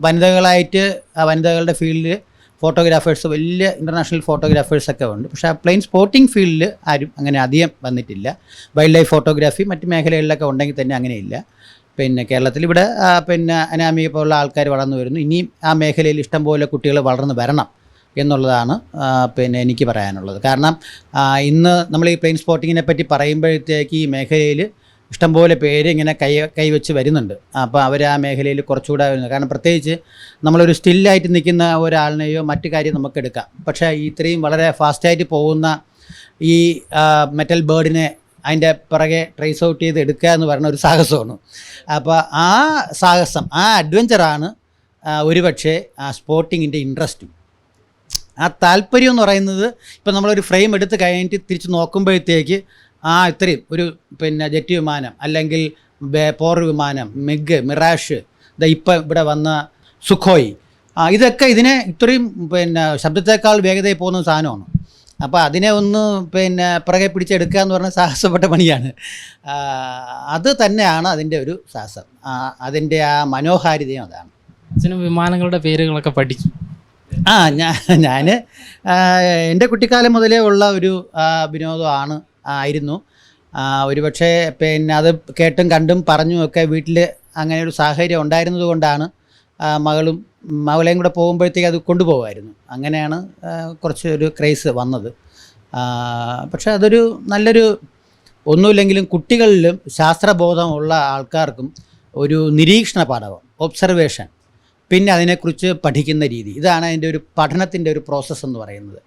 വനിതകളായിട്ട് വനിതകളുടെ ഫീൽഡിൽ ഫോട്ടോഗ്രാഫേഴ്സ് വലിയ ഇന്റർനാഷണൽ ഫോട്ടോഗ്രാഫേഴ്സൊക്കെ ഉണ്ട്. പക്ഷേ ആ പ്ലെയിൻ സ്പോട്ടിംഗ് ഫീൽഡിൽ ആരും അങ്ങനെ അധികം വന്നിട്ടില്ല. വൈൽഡ് ലൈഫ് ഫോട്ടോഗ്രാഫി മറ്റ് മേഖലകളിലൊക്കെ ഉണ്ടെങ്കിൽ തന്നെ അങ്ങനെയില്ല. പിന്നെ കേരളത്തിൽ ഇവിടെ പിന്നെ അനാമിക പോലുള്ള ആൾക്കാർ വളർന്നു വരുന്നു. ഇനിയും ആ മേഖലയിൽ ഇഷ്ടംപോലെ കുട്ടികൾ വളർന്നു വരണം എന്നുള്ളതാണ് പിന്നെ എനിക്ക് പറയാനുള്ളത്. കാരണം ഇന്ന് നമ്മൾ ഈ പ്ലെയിൻ സ്പോട്ടിങ്ങിനെ പറ്റി പറയുമ്പോഴത്തേക്ക് ഈ മേഖലയിൽ ഇഷ്ടംപോലെ പേര് ഇങ്ങനെ കൈ കൈവച്ച് വരുന്നുണ്ട്. അപ്പോൾ അവർ ആ മേഖലയിൽ കുറച്ചുകൂടെ വരുന്നത് കാരണം പ്രത്യേകിച്ച് നമ്മളൊരു സ്റ്റില്ലായിട്ട് നിൽക്കുന്ന ഒരാളിനെയോ മറ്റു കാര്യം നമുക്ക് എടുക്കാം. പക്ഷേ ഇത്രയും വളരെ ഫാസ്റ്റായിട്ട് പോകുന്ന ഈ മെറ്റൽ ബേർഡിനെ അതിന്റെ പിറകെ ട്രേസ് ഔട്ട് ചെയ്ത് എടുക്കുക എന്ന് പറയുന്ന ഒരു സാഹസമാണ്. അപ്പോൾ ആ സാഹസം ആ അഡ്വഞ്ചറാണ് ഒരുപക്ഷെ ആ സ്പോർട്ടിങ്ങിന്റെ ഇൻട്രസ്റ്റും ആ താല്പര്യം എന്ന് പറയുന്നത് ഇപ്പം നമ്മളൊരു ഫ്രെയിം എടുത്ത് കഴിഞ്ഞിട്ട് തിരിച്ച് നോക്കുമ്പോഴത്തേക്ക് ആ ഇത്രയും ഒരു പിന്നെ ജെറ്റ് വിമാനം അല്ലെങ്കിൽ പോർ വിമാനം മിഗ് മിറാഷ് ദാ ഇപ്പം ഇവിടെ വന്ന സുഖോയ് ഇതൊക്കെ ഇതിനെ ഇത്രയും പിന്നെ ശബ്ദത്തേക്കാൾ വേഗതയിൽ പോകുന്ന സാധനമാണ്. അപ്പോൾ അതിനെ ഒന്ന് പിന്നെ പിറകെ പിടിച്ചെടുക്കുക എന്ന് പറഞ്ഞ സാഹസപ്പെട്ട പണിയാണ്. അത് തന്നെയാണ് അതിന്റെ ഒരു സാഹസം. അതിന്റെ ആ മനോഹാരിതയും അതാണ്. അച്ഛനും വിമാനങ്ങളുടെ പേരുകളൊക്കെ പഠിച്ചു. ആ ഞാൻ ഞാൻ എന്റെ കുട്ടിക്കാലം മുതലേ ഉള്ള ഒരു വിനോദമാണ് ആയിരുന്നു. ഒരുപക്ഷെ പിന്നെ അത് കേട്ടും കണ്ടും പറഞ്ഞും ഒക്കെ വീട്ടിൽ അങ്ങനെ ഒരു സാഹചര്യം ഉണ്ടായിരുന്നത് കൊണ്ടാണ് മകളും മകളെയും കൂടെ പോകുമ്പോഴത്തേക്ക് അത് കൊണ്ടുപോകുമായിരുന്നു അങ്ങനെയാണ് കുറച്ച് ഒരു ക്രൈസ് വന്നത്. പക്ഷേ അതൊരു നല്ലൊരു ഒന്നുമില്ലെങ്കിലും കുട്ടികളിലും ശാസ്ത്രബോധമുള്ള ആൾക്കാർക്കും ഒരു നിരീക്ഷണ പാഠകം ഒബ്സർവേഷൻ പിന്നെ അതിനെക്കുറിച്ച് പഠിക്കുന്ന രീതി. ഇതാണ് അതിന്റെ ഒരു പഠനത്തിന്റെ ഒരു പ്രോസസ്സ് എന്ന് പറയുന്നത്.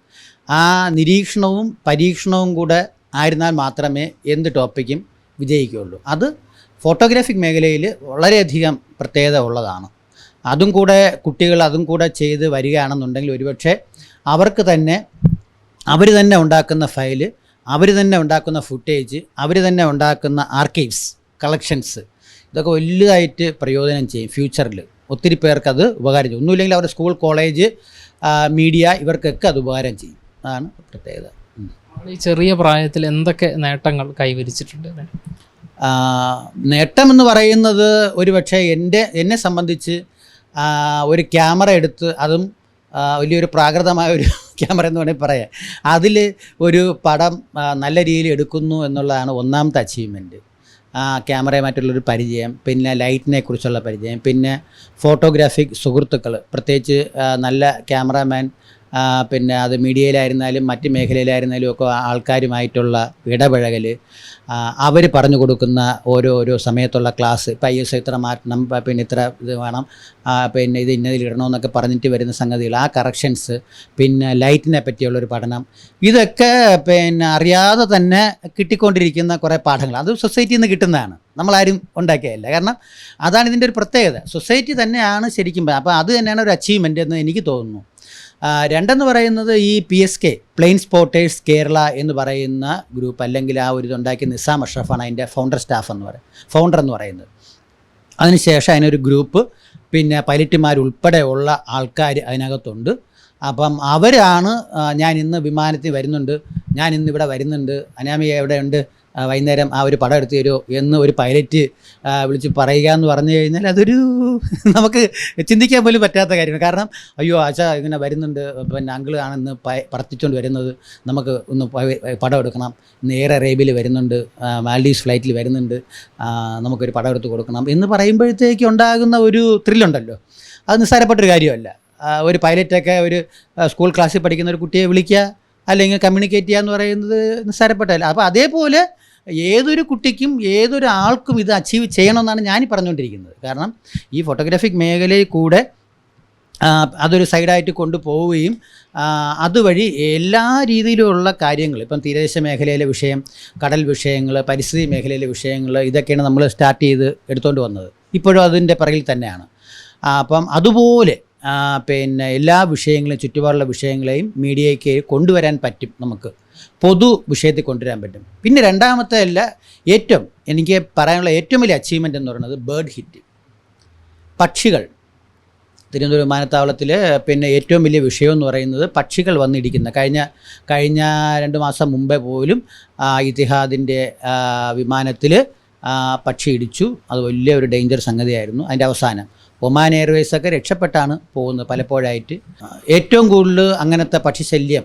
ആ നിരീക്ഷണവും പരീക്ഷണവും കൂടെ ആയിരുന്നാൽ മാത്രമേ എന്ത് ടോപ്പിക്കും വിജയിക്കുകയുള്ളൂ. അത് ഫോട്ടോഗ്രാഫിക് മേഖലയിൽ വളരെയധികം പ്രത്യേകത ഉള്ളതാണ്. അതും കൂടെ കുട്ടികൾ അതും കൂടെ ചെയ്ത് വരികയാണെന്നുണ്ടെങ്കിൽ ഒരുപക്ഷെ അവർക്ക് തന്നെ അവർ തന്നെ ഉണ്ടാക്കുന്ന ഫയൽ അവർ തന്നെ ഉണ്ടാക്കുന്ന ഫുട്ടേജ് അവർ തന്നെ ഉണ്ടാക്കുന്ന ആർക്കൈവ്സ് കളക്ഷൻസ് ഇതൊക്കെ വലുതായിട്ട് പ്രയോജനം ചെയ്യും ഫ്യൂച്ചറിൽ. ഒത്തിരി പേർക്ക് അത് ഉപകാരം ചെയ്യും. ഒന്നുമില്ലെങ്കിൽ അവരുടെ സ്കൂൾ കോളേജ് മീഡിയ ഇവർക്കൊക്കെ അത് ഉപകാരം ചെയ്യും. അതാണ് പ്രത്യേകത. ഈ ചെറിയ പ്രായത്തിൽ എന്തൊക്കെ നേട്ടങ്ങൾ കൈവരിച്ചിട്ടുണ്ട്? നേട്ടമെന്ന് പറയുന്നത് ഒരുപക്ഷെ എന്റെ എന്നെ സംബന്ധിച്ച് ഒരു ക്യാമറ എടുത്ത് അതും വലിയൊരു പ്രാകൃതമായ ഒരു [laughs] ക്യാമറ എന്ന് വേണമെങ്കിൽ പറയാം. അതിൽ ഒരു പടം നല്ല രീതിയിൽ എടുക്കുന്നു എന്നുള്ളതാണ് ഒന്നാമത്തെ അച്ചീവ്മെന്റ് ക്യാമറയുമായിട്ടുള്ളൊരു പരിചയം പിന്നെ ലൈറ്റിനെ കുറിച്ചുള്ള പരിചയം പിന്നെ ഫോട്ടോഗ്രാഫിക് സുഹൃത്തുക്കൾ പ്രത്യേകിച്ച് നല്ല ക്യാമറാമാൻ പിന്നെ അത് മീഡിയയിലായിരുന്നാലും മറ്റ് മേഖലയിലായിരുന്നാലും ഒക്കെ ആൾക്കാരുമായിട്ടുള്ള ഇടപഴകൽ അവർ പറഞ്ഞു കൊടുക്കുന്ന ഓരോ ഓരോ സമയത്തുള്ള ക്ലാസ് ഇപ്പം ഐ എസ് ഇത്ര മാറ്റണം പിന്നെ ഇത്ര ഇത് വേണം പിന്നെ ഇത് ഇന്നതിൽ ഇടണമെന്നൊക്കെ പറഞ്ഞിട്ട് വരുന്ന സംഗതികൾ ആ കറക്ഷൻസ് പിന്നെ ലൈറ്റിനെ പറ്റിയുള്ളൊരു പഠനം ഇതൊക്കെ പിന്നെ അറിയാതെ തന്നെ കിട്ടിക്കൊണ്ടിരിക്കുന്ന കുറേ പാഠങ്ങൾ അത് സൊസൈറ്റിയിൽ നിന്ന് കിട്ടുന്നതാണ് നമ്മളാരും ഉണ്ടാക്കിയതല്ല കാരണം അതാണ് ഇതിന്റെ ഒരു പ്രത്യേകത സൊസൈറ്റി തന്നെയാണ് ശരിക്കും അപ്പോൾ അത് തന്നെയാണ് ഒരു അച്ചീവ്മെന്റ് എന്ന് എനിക്ക് തോന്നുന്നു. രണ്ടെന്ന് പറയുന്നത് ഈ P S K plane spotters Kerala എന്ന് പറയുന്ന ഗ്രൂപ്പ് അല്ലെങ്കിൽ ആ ഒരു ഇതുണ്ടാക്കിയ നിസാം അഷ്റഫാണ് അതിന്റെ ഫൗണ്ടർ സ്റ്റാഫ് എന്ന് പറയുന്നത് ഫൗണ്ടർ എന്ന് പറയുന്നത്. അതിനുശേഷം അതിനൊരു ഗ്രൂപ്പ് പിന്നെ പൈലറ്റുമാരുൾപ്പെടെ ഉള്ള ആൾക്കാർ അതിനകത്തുണ്ട്. അപ്പം അവരാണ് ഞാൻ ഇന്ന് വിമാനത്തിൽ വരുന്നുണ്ട് ഞാൻ ഇന്ന് ഇവിടെ വരുന്നുണ്ട് അനാമിക എവിടെയുണ്ട് വൈകുന്നേരം ആ ഒരു പടം എടുത്തു തരുമോ എന്ന് ഒരു പൈലറ്റ് വിളിച്ച് പറയുക എന്ന് പറഞ്ഞു കഴിഞ്ഞാൽ അതൊരു [laughs] നമുക്ക് ചിന്തിക്കാൻ പോലും പറ്റാത്ത കാര്യമാണ്. കാരണം അയ്യോ ആശ ഇങ്ങനെ വരുന്നുണ്ട്. പിന്നെ അങ്കിൾ ആണെന്ന് പറത്തിച്ചുകൊണ്ട് വരുന്നത്. നമുക്ക് ഒന്ന് പടം എടുക്കണം. ഇന്ന് എയർ അറേബ്യയിൽ വരുന്നുണ്ട്. മാൽഡീവ്സ് ഫ്ലൈറ്റിൽ വരുന്നുണ്ട്. നമുക്കൊരു പടം എടുത്ത് കൊടുക്കണം എന്ന് പറയുമ്പോഴത്തേക്ക് ഉണ്ടാകുന്ന ഒരു ത്രില്ലുണ്ടല്ലോ അത് നിസ്സാരപ്പെട്ടൊരു കാര്യമല്ല. ഒരു പൈലറ്റൊക്കെ ഒരു സ്കൂൾ ക്ലാസ്സിൽ പഠിക്കുന്ന ഒരു കുട്ടിയെ വിളിക്കുക അല്ലെങ്കിൽ കമ്മ്യൂണിക്കേറ്റ് ചെയ്യുക എന്ന് പറയുന്നത് നിസ്സാരപ്പെട്ടല്ല അപ്പോൾ അതേപോലെ ഏതൊരു കുട്ടിക്കും ഏതൊരു ആൾക്കും ഇത് അച്ചീവ് ചെയ്യണമെന്നാണ് ഞാൻ പറഞ്ഞുകൊണ്ടിരിക്കുന്നത്. കാരണം ഈ ഫോട്ടോഗ്രാഫിക് മേഖലയിൽ കൂടെ അതൊരു സൈഡായിട്ട് കൊണ്ടുപോവുകയും അതുവഴി എല്ലാ രീതിയിലുമുള്ള കാര്യങ്ങൾ ഇപ്പം തീരദേശ മേഖലയിലെ വിഷയം കടൽ വിഷയങ്ങൾ പരിസ്ഥിതി മേഖലയിലെ വിഷയങ്ങൾ ഇതൊക്കെയാണ് നമ്മൾ സ്റ്റാർട്ട് ചെയ്ത് എടുത്തുകൊണ്ട് വന്നത്. ഇപ്പോഴും അതിന്റെ പിറകിൽ തന്നെയാണ്. അപ്പം അതുപോലെ പിന്നെ എല്ലാ വിഷയങ്ങളെയും ചുറ്റുപാടുള്ള വിഷയങ്ങളെയും മീഡിയയ്ക്ക് കൊണ്ടുവരാൻ പറ്റും നമുക്ക്. പൊതു വിഷയത്തിൽ കൊണ്ടുവരാൻ പറ്റും. പിന്നെ രണ്ടാമത്തെ അല്ല ഏറ്റവും എനിക്ക് പറയാനുള്ള ഏറ്റവും വലിയ അച്ചീവ്മെന്റ് എന്ന് പറയുന്നത് ബേർഡ് ഹിറ്റ് പക്ഷികൾ. തിരുവനന്തപുരം വിമാനത്താവളത്തിൽ പിന്നെ ഏറ്റവും വലിയ വിഷയം എന്ന് പറയുന്നത് പക്ഷികൾ വന്നിരിക്കുന്ന കഴിഞ്ഞ കഴിഞ്ഞ രണ്ട് മാസം മുമ്പേ പോലും ഇതിഹാദിന്റെ വിമാനത്തിൽ പക്ഷി ഇടിച്ചു. അത് വലിയ ഒരു ഡേഞ്ചർ സംഗതിയായിരുന്നു. അതിന്റെ അവസാനം ഒമാൻ എയർവേസൊക്കെ രക്ഷപ്പെട്ടാണ് പോകുന്നത് പലപ്പോഴായിട്ട്. ഏറ്റവും കൂടുതൽ അങ്ങനത്തെ പക്ഷിശല്യം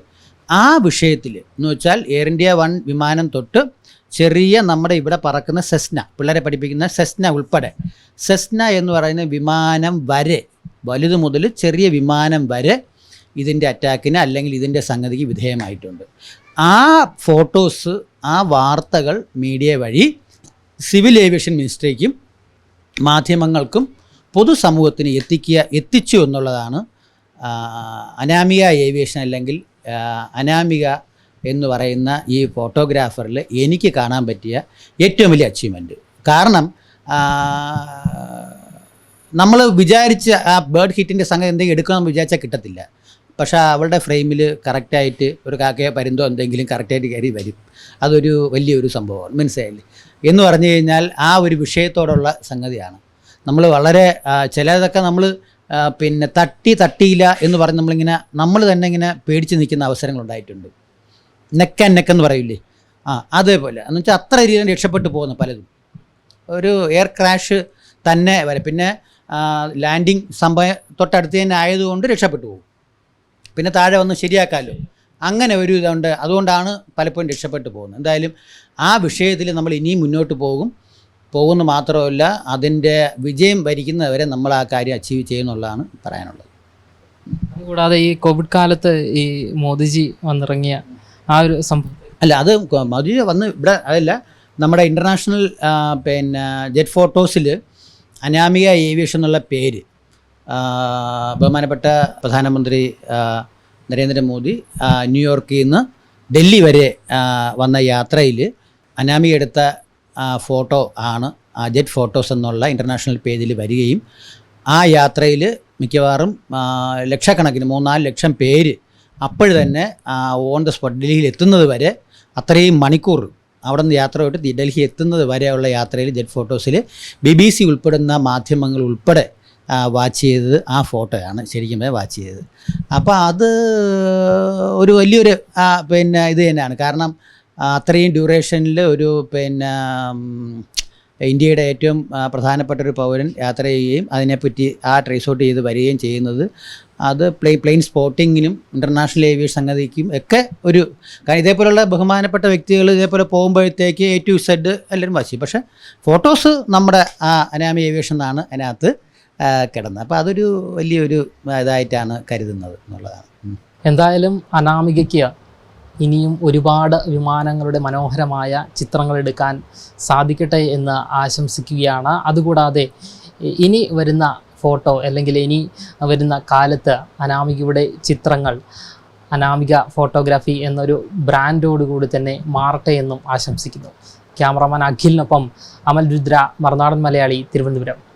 ആ വിഷയത്തിൽ എന്ന് വെച്ചാൽ എയർ ഇന്ത്യ വൺ വിമാനം തൊട്ട് ചെറിയ നമ്മുടെ ഇവിടെ പറക്കുന്ന സെസ്ന പിള്ളേരെ പഠിപ്പിക്കുന്ന സെസ്ന ഉൾപ്പെടെ. സെസ്ന എന്ന് പറയുന്ന വിമാനം വരെ വലുത് മുതൽ ചെറിയ വിമാനം വരെ ഇതിന്റെ അറ്റാക്കിന് അല്ലെങ്കിൽ ഇതിന്റെ സംഗതിക്ക് വിധേയമായിട്ടുണ്ട്. ആ ഫോട്ടോസ് ആ വാർത്തകൾ മീഡിയ വഴി സിവിൽ ഏവിയേഷൻ മിനിസ്ട്രിക്കും മാധ്യമങ്ങൾക്കും പൊതുസമൂഹത്തിന് എത്തിക്കുക എത്തിച്ചു എന്നുള്ളതാണ് അനാമിക ഏവിയേഷൻ അല്ലെങ്കിൽ അനാമിക എന്ന് പറയുന്ന ഈ ഫോട്ടോഗ്രാഫറിൽ എനിക്ക് കാണാൻ പറ്റിയ ഏറ്റവും വലിയ അച്ചീവ്മെന്റ് കാരണം നമ്മൾ വിചാരിച്ച ആ ബേർഡ് ഹിറ്റിന്റെ സംഗതി എന്തെങ്കിലും എടുക്കണമെന്ന് വിചാരിച്ചാൽ കിട്ടത്തില്ല. പക്ഷേ അവളുടെ ഫ്രെയിമിൽ കറക്റ്റായിട്ട് ഒരു കാക്കയോ പരുന്തോ എന്തെങ്കിലും കറക്റ്റായിട്ട് കയറി വരും. അതൊരു വലിയൊരു സംഭവമാണ്. മനസ്സിലായില്ലേ? എന്ന് പറഞ്ഞു കഴിഞ്ഞാൽ ആ ഒരു വിഷയത്തോടുള്ള സംഗതിയാണ്. നമ്മൾ വളരെ ചിലതൊക്കെ നമ്മൾ പിന്നെ തട്ടി തട്ടിയില്ല എന്ന് പറഞ്ഞ് നമ്മളിങ്ങനെ നമ്മൾ തന്നെ ഇങ്ങനെ പേടിച്ച് നിൽക്കുന്ന അവസരങ്ങളുണ്ടായിട്ടുണ്ട് നെക്ക് ആൻഡ് നെക്ക് എന്ന് പറയില്ലേ ആ അതേപോലെ. എന്ന് വെച്ചാൽ അത്ര രീതിയിൽ രക്ഷപ്പെട്ടു പോകുന്നു പലതും. ഒരു എയർ ക്രാഷ് തന്നെ വരെ. പിന്നെ ലാൻഡിങ് സംഭവം തൊട്ടടുത്ത് തന്നെ ആയതുകൊണ്ട് രക്ഷപ്പെട്ടു പോകും. പിന്നെ താഴെ വന്ന് ശരിയാക്കാമല്ലോ അങ്ങനെ ഒരു ഇതുണ്ട്. അതുകൊണ്ടാണ് പലപ്പോഴും രക്ഷപ്പെട്ടു പോകുന്നത്. എന്തായാലും ആ വിഷയത്തിൽ നമ്മൾ ഇനിയും മുന്നോട്ട് പോകും. പോകുന്നു മാത്രമല്ല അതിന്റെ വിജയം വരിക്കുന്നവരെ നമ്മൾ ആ കാര്യം അച്ചീവ് ചെയ്യുന്നുള്ളതാണ് പറയാനുള്ളത്. കൂടാതെ ഈ കോവിഡ് കാലത്ത് ഈ മോദിജി വന്നിറങ്ങിയ ആ ഒരു സംഭവം. അല്ല അത് മോദിജി വന്ന് ഇവിടെ അതല്ല നമ്മുടെ ഇന്റർനാഷണൽ പിന്നെ ജെറ്റ് ഫോട്ടോസിൽ അനാമിക ഏവിയേഷൻ എന്നുള്ള പേര് ബഹുമാനപ്പെട്ട പ്രധാനമന്ത്രി നരേന്ദ്രമോദി ന്യൂയോർക്കിൽ നിന്ന് ഡൽഹി വരെ വന്ന യാത്രയിൽ അനാമിക എടുത്ത ഫോട്ടോ ആണ് ജെറ്റ് ഫോട്ടോസ് എന്നുള്ള ഇന്റർനാഷണൽ പേജിൽ വരികയും ആ യാത്രയിൽ മിക്കവാറും ലക്ഷക്കണക്കിന് മൂന്നാൽ ലക്ഷം പേര് അപ്പോൾ തന്നെ ഓൺ ദ സ്പോട്ട് ഡൽഹിയിൽ എത്തുന്നത് വരെ അത്രയും മണിക്കൂർ അവിടെ നിന്ന് യാത്ര പോയിട്ട് ഡൽഹി എത്തുന്നത് വരെയുള്ള യാത്രയിൽ ജെറ്റ് ഫോട്ടോസിൽ ബി ബി സി ഉൾപ്പെടുന്ന മാധ്യമങ്ങൾ ഉൾപ്പെടെ വാച്ച് ചെയ്തത് ആ ഫോട്ടോയാണ് ശരിക്കും വാച്ച് ചെയ്തത്. അപ്പോൾ അത് ഒരു വലിയൊരു പിന്നെ ഇത് തന്നെയാണ്. കാരണം അത്രയും ഡ്യൂറേഷനിൽ ഒരു പിന്നെ ഇന്ത്യയുടെ ഏറ്റവും പ്രധാനപ്പെട്ട ഒരു പൗരൻ യാത്ര ചെയ്യുകയും അതിനെപ്പറ്റി ആ ട്രേസ് ഔട്ട് ചെയ്ത് വരികയും ചെയ്യുന്നത്. അത് പ്ലേ പ്ലെയിൻ സ്പോട്ടിങ്ങിനും ഇന്റർനാഷണൽ ഏവിയേഷൻ സംഗതിക്കും ഒക്കെ ഒരു കാരണം ഇതേപോലെയുള്ള ബഹുമാനപ്പെട്ട വ്യക്തികൾ ഇതേപോലെ പോകുമ്പോഴത്തേക്ക് എ ടു സെഡ് എല്ലാവരും വാശി. പക്ഷേ ഫോട്ടോസ് നമ്മുടെ ആ അനാമി ഏവിയേഷൻ എന്നാണ് അതിനകത്ത് കിടന്നത്. അപ്പോൾ അതൊരു വലിയൊരു ഇതായിട്ടാണ് കരുതുന്നത് എന്നുള്ളതാണ്. എന്തായാലും അനാമികയ്ക്ക് ഇനിയും ഒരുപാട് വിമാനങ്ങളുടെ മനോഹരമായ ചിത്രങ്ങൾ എടുക്കാൻ സാധിക്കട്ടെ എന്ന് ആശംസിക്കുകയാണ്. അതുകൂടാതെ ഇനി വരുന്ന ഫോട്ടോ അല്ലെങ്കിൽ ഇനി വരുന്ന കാലത്ത് അനാമികയുടെ ചിത്രങ്ങൾ അനാമിക ഫോട്ടോഗ്രാഫി എന്നൊരു ബ്രാൻഡോടുകൂടി തന്നെ മാറട്ടെ എന്നും ആശംസിക്കുന്നു. ക്യാമറമാൻ അഖിലിനൊപ്പം അമൽ രുദ്ര മറുനാടൻ മലയാളി തിരുവനന്തപുരം.